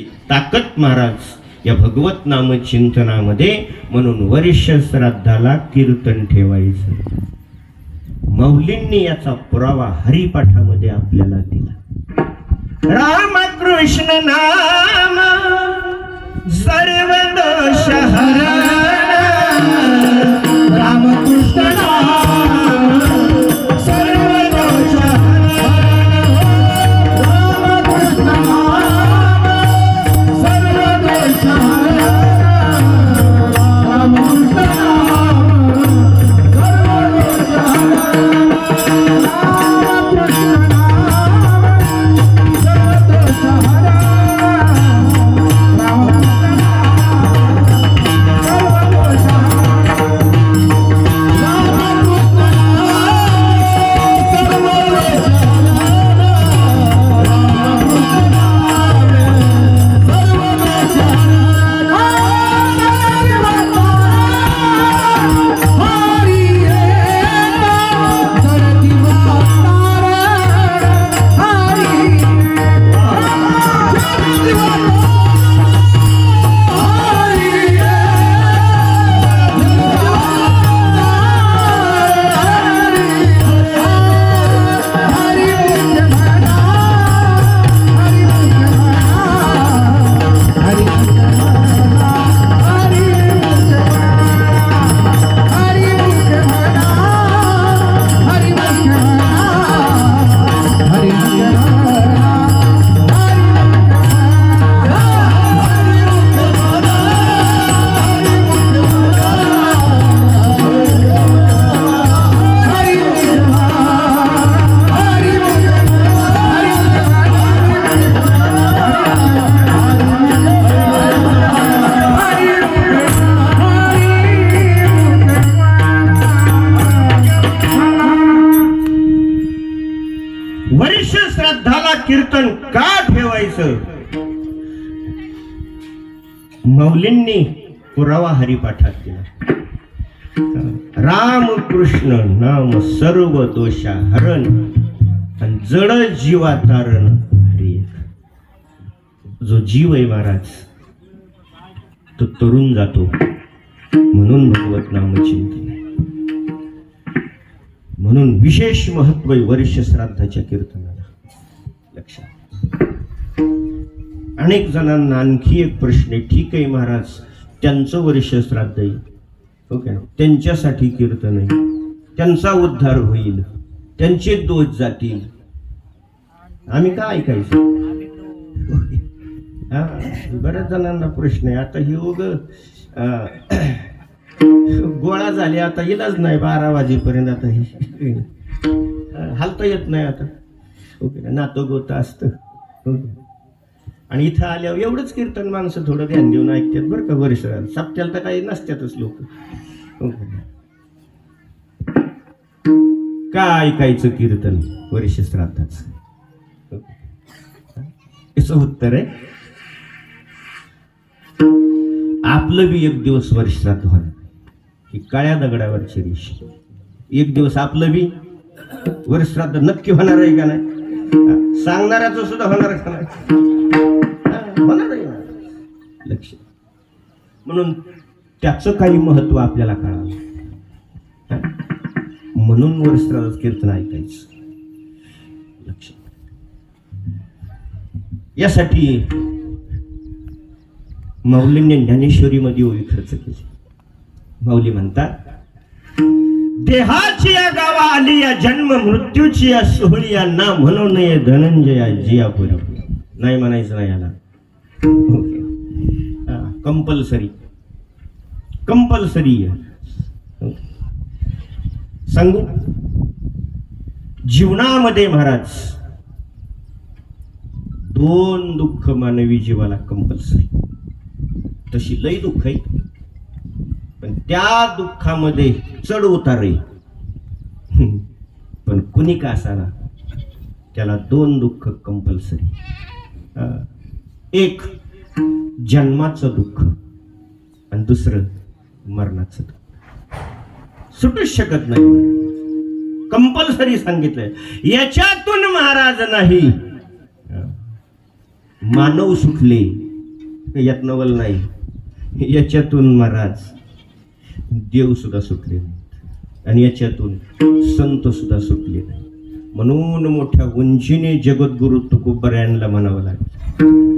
ताकद महाराज या भगवत नाम चिंतनामध्ये म्हणून वर्ष श्राद्धाला कीर्तन ठेवायचं. मौलींनी याचा पुरावा हरिपाठामध्ये आपल्याला दिला. रामकृष्ण नाम सर्व दोष हरा माऊलींनी पुरावा हरिपाठात दिला. राम कृष्ण नाम सर्व दोषा हरण आणि जड जीवा तारण हरी जो जीव आहे महाराज तो तरुण जातो म्हणून भगवत नाम चिंतन म्हणून विशेष महत्त्व वर्ष श्राद्धाच्या कीर्तनाला. लक्षात अनेक जणांना आणखी एक प्रश्न आहे. ठीक आहे महाराज त्यांचं वर्ष श्राद्ध येईल ओके त्यांच्यासाठी कीर्तन आहे. त्यांचा उद्धार होईल. त्यांचे दोष जातील. आम्ही का ऐकायचं? हा बऱ्याच जणांना प्रश्न आहे. आता ही उग गोळा झाले. आता इलाज नाही बारा वाजेपर्यंत आता ही. हालता येत नाही आता. ओके नातं गोतं असतं. ओके. आणि इथं आल्यावर एवढंच कीर्तन माणसं थोडं ध्यान देऊन ऐकतात बरं का परिसरात सप्त्याला तर काही नसतातच लोक. हो काय का ऐकायचं कीर्तन वर्ष श्राद्धाच? हो याचं उत्तर आहे आपलं बी एक दिवस वर्ष श्राद्ध होणार की काळ्या दगडावरची रेष एक दिवस आपलं बी वर्ष श्राद्ध नक्की होणार आहे का नाही? सांगणाऱ्याचं सुद्धा होणार का नाही? होणार लक्ष. म्हणून त्याचं काही महत्त्व आपल्याला कळावं म्हणून वर्ष कीर्तन ऐकायचं. लक्ष. यासाठी माऊलींनी ज्ञानेश्वरीमध्ये ओळी खर्च केली. माऊली म्हणतात देहाची या गावा आली या जन्म मृत्यूची या सोहळी या ना म्हणून धनंजया धनंजया जियापुरी नाही म्हणायचं नाही याला. कंपल्सरी कंपल्सरी सांगू? जीवनामध्ये महाराज दोन दुःख मानवी जीवाला कंपल्सरी तशी लई दुःख आहे पण त्या दुःखामध्ये चढ उतार पण कुणी का असाना त्याला दोन दुःख कंपल्सरी एक जन्माचं दुःख. आणि दुसरं मरणाचं दुःख. सुटूच शकत नाही. कंपल्सरी सांगितलंय. याच्यातून महाराज नाही. मानव सुटले यात नवल नाही. याच्यातून महाराज देव सुद्धा सुटले नाहीत. आणि याच्यातून संत सुद्धा सुटले नाही म्हणून मोठ्या उंचीने जगद्गुरु तुकोबऱ्यांना म्हणावं लागेल.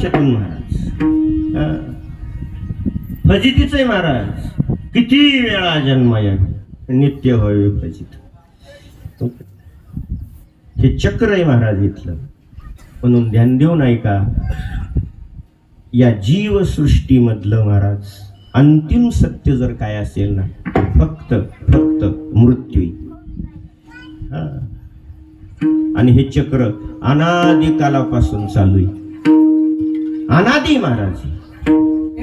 सुटलं महाराज? फजितीच आहे महाराज किती वेळा जन्म या नित्य व्हावे फजित. हे चक्र आहे महाराज इथलं म्हणून ध्यान देऊ नाही का या जीवसृष्टीमधलं महाराज अंतिम सत्य जर काय असेल ना फक्त फक्त मृत्यू आणि हे चक्र अनादी कालापासून चालू आहे. अनादी महाराज.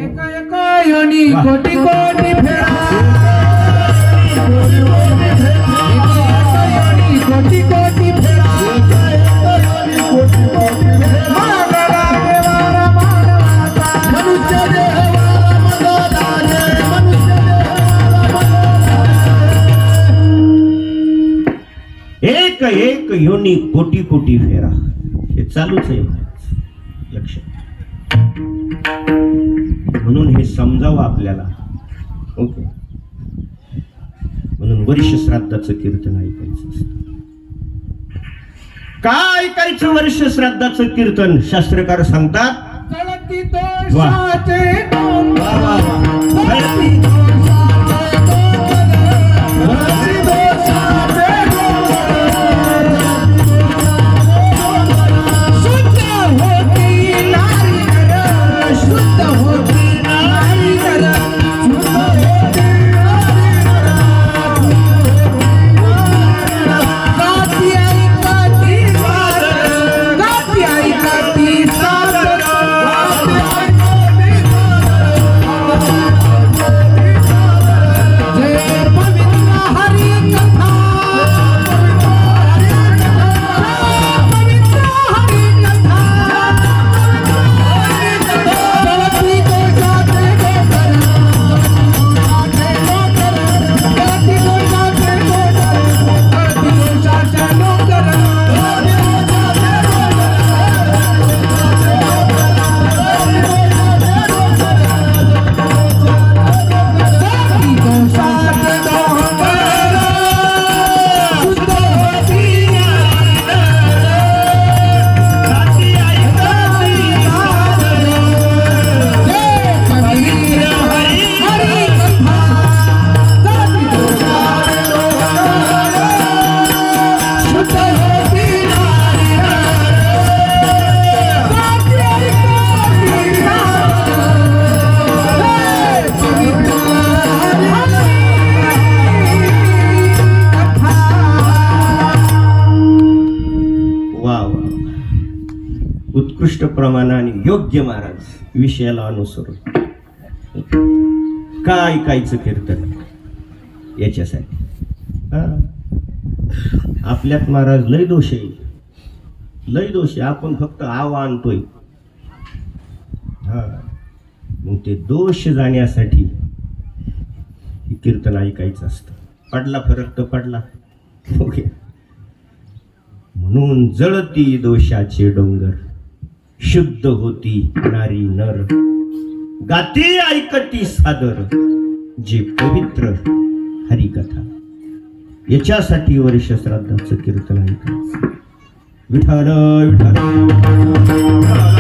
एका एका योनी कोटी कोटी कोटी कोटी एक एक योनी कोटी कोटी फेरा हे चालूच आहे लक्षात लक्ष म्हणून हे समजावं आपल्याला. ओके म्हणून वर्ष श्राद्धाचं कीर्तन ऐकायचं असतं. काय ऐकायचं वर्ष श्राद्धाचं कीर्तन? शास्त्रकार सांगतात. वा, वा, वा. योग्य महाराज विषयाला अनुसरून. काय ऐकायचं कीर्तन याच्यासाठी? हा. आपल्यात महाराज लय दोष आहे. लय दोष आहे. आपण फक्त आव आणतोय. हा. मग ते दोष जाण्यासाठी हे कीर्तन ऐकायचं असतं. पडला फरक तर पडला. ओके. म्हणून जळती दोषाचे डोंगर. शुद्ध होती नारी नर. गाते ऐकती सादर जे पवित्र हरिकथा. याच्यासाठी वर्ष श्राद्धाचं कीर्तन ऐकायचं विठाल विठाल